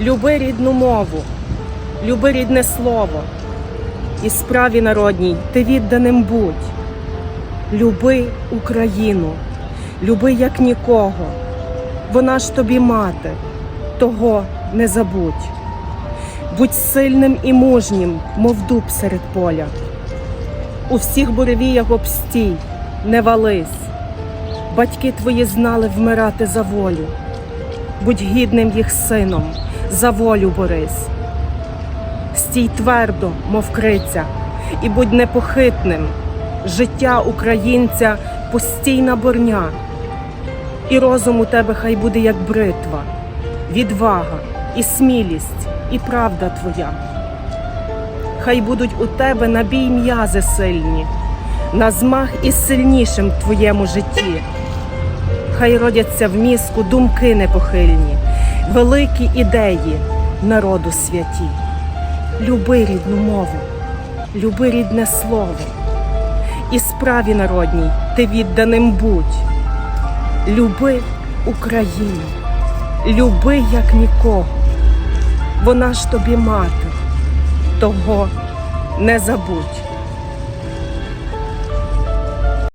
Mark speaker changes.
Speaker 1: люби рідну мову, люби рідне слово, і справі народній ти відданим будь. Люби Україну, люби як нікого, вона ж тобі мати, того не забудь. Будь сильним і мужнім, мов дуб серед поля. У всіх буревіях обстій, не вались. Батьки твої знали вмирати за волю. Будь гідним їх сином, за волю борись. Стій твердо, мов криця, і будь непохитним. Життя українця постійна борня. І розум у тебе хай буде як бритва, відвага, і смілість, і правда твоя. Хай будуть у тебе набій м'язи сильні, на змах із сильнішим в твоєму житті. Хай родяться в мізку думки непохильні, великі ідеї народу святі. Люби рідну мову, люби рідне слово, і справі народній ти відданим будь. Люби Україну, люби як нікого. Вона ж тобі мати, того не забудь.